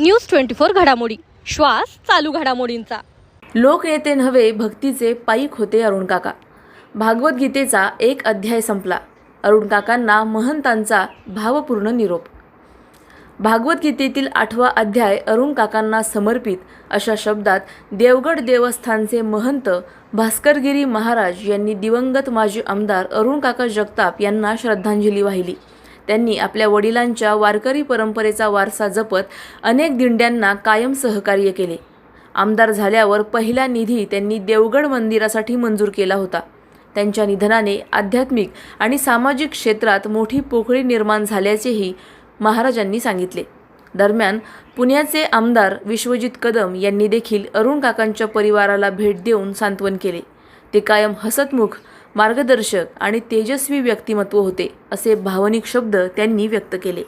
News twenty four घडामोडी. श्वास चालू घडामोडींचा. लोकनेते नव्हे भक्तीचे पाईक होते अरुण काका. भागवद्गीतेचा एक अध्याय संपला. अरुण काकांना महंतांचा भावपूर्ण निरोप. भागवद्गीतेतील आठवा अध्याय अरुण काकांना समर्पित अशा शब्दात देवगड देवस्थानचे महंत भास्करगिरी महाराज यांनी दिवंगत माजी आमदार अरुण काका जगताप यांना श्रद्धांजली वाहिली. त्यांनी आपल्या वडिलांच्या वारकरी परंपरेचा वारसा जपत अनेक दिंड्यांना कायम सहकार्य केले. आमदार झाल्यावर पहिला निधी त्यांनी देवगड मंदिरासाठी मंजूर केला होता. त्यांच्या निधनाने आध्यात्मिक आणि सामाजिक क्षेत्रात मोठी पोकळी निर्माण झाल्याचेही महाराजांनी सांगितले. दरम्यान पुण्याचे आमदार विश्वजित कदम यांनी देखील अरुण काकांच्या परिवाराला भेट देऊन सांत्वन केले. ते कायम हसतमुख मार्गदर्शक आणि तेजस्वी व्यक्तिमत्व होते असे भावनिक शब्द त्यांनी व्यक्त केले.